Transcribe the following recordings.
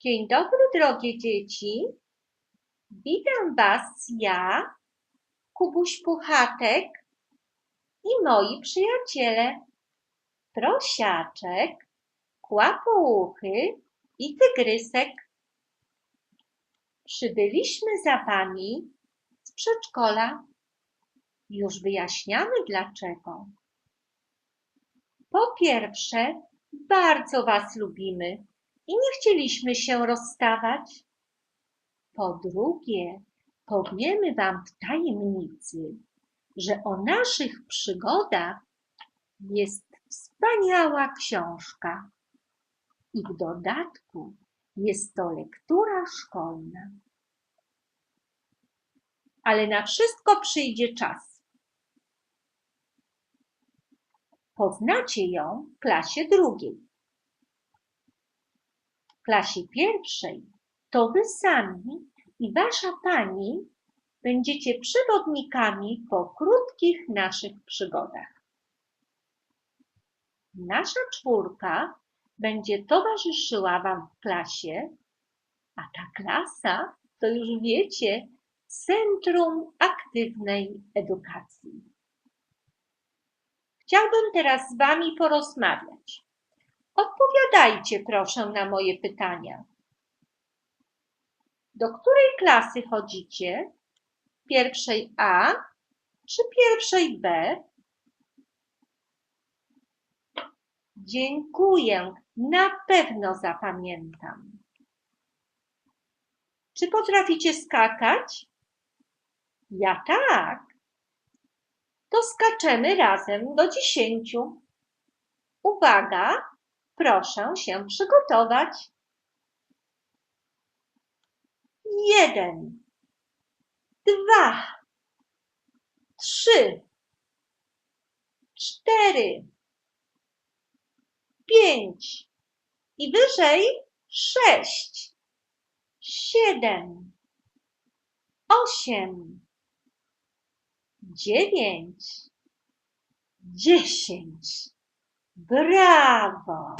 Dzień dobry, drogie dzieci. Witam Was ja, Kubuś Puchatek i moi przyjaciele. Prosiaczek, Kłapouchy i Tygrysek. Przybyliśmy za Wami z przedszkola. Już wyjaśniamy dlaczego. Po pierwsze, bardzo Was lubimy i nie chcieliśmy się rozstawać. Po drugie, powiemy Wam w tajemnicy, że o naszych przygodach jest wspaniała książka i w dodatku jest to lektura szkolna. Ale na wszystko przyjdzie czas. Poznacie ją w klasie drugiej. Klasie pierwszej to wy sami i wasza pani będziecie przewodnikami po krótkich naszych przygodach. Nasza czwórka będzie towarzyszyła wam w klasie, a ta klasa to już wiecie, Centrum Aktywnej Edukacji. Chciałbym teraz z Wami porozmawiać. Odpowiadajcie proszę na moje pytania. Do której klasy chodzicie? Pierwszej A czy pierwszej B? Dziękuję, na pewno zapamiętam. Czy potraficie skakać? Ja tak. To skaczemy razem do dziesięciu. Uwaga, proszę się przygotować. Jeden, dwa, trzy, cztery, pięć i wyżej sześć, siedem, osiem, dziewięć, dziesięć. Brawo!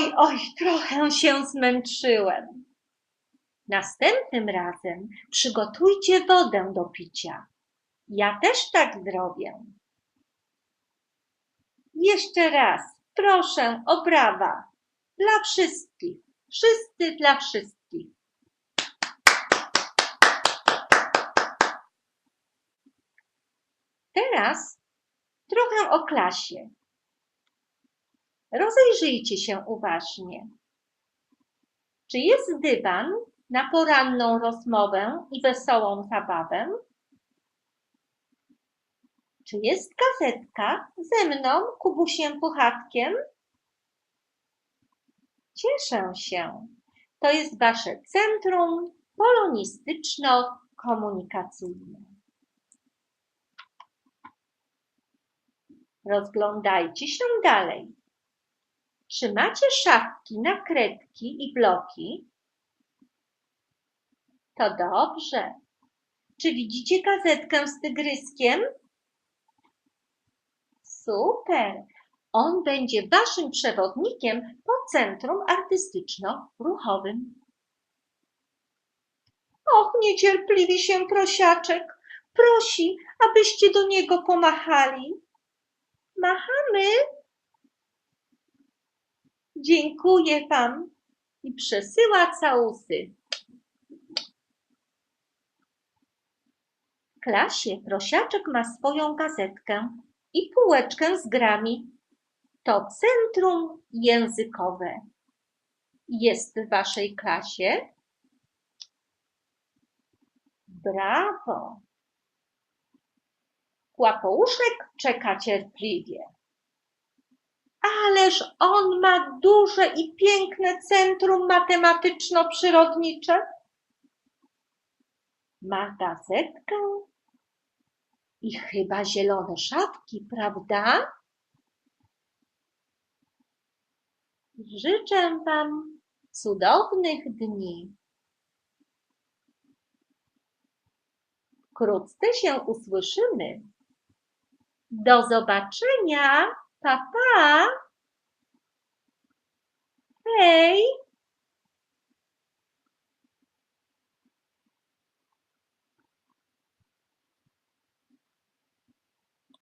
Oj, oj, trochę się zmęczyłem. Następnym razem przygotujcie wodę do picia. Ja też tak zrobię. Jeszcze raz, proszę o brawa. Dla wszystkich. Wszyscy dla wszystkich. Teraz trochę o klasie. Rozejrzyjcie się uważnie. Czy jest dywan na poranną rozmowę i wesołą zabawę? Czy jest gazetka ze mną, Kubusiem Puchatkiem? Cieszę się. To jest Wasze Centrum Polonistyczno-Komunikacyjne. Rozglądajcie się dalej. Czy macie szafki, nakrętki i bloki? To dobrze. Czy widzicie gazetkę z tygryskiem? Super. On będzie waszym przewodnikiem po centrum artystyczno-ruchowym. Och, niecierpliwi się prosiaczek. Prosi, abyście do niego pomachali. Machamy. Dziękuję wam i przesyła całusy. W klasie prosiaczek ma swoją gazetkę i półeczkę z grami. To centrum językowe. Jest w waszej klasie? Brawo! Kłapouszek czeka cierpliwie. Ależ on ma duże i piękne centrum matematyczno-przyrodnicze. Ma gazetkę i chyba zielone szapki, prawda? Życzę Wam cudownych dni. Wkrótce się usłyszymy. Do zobaczenia. Papá? Ei!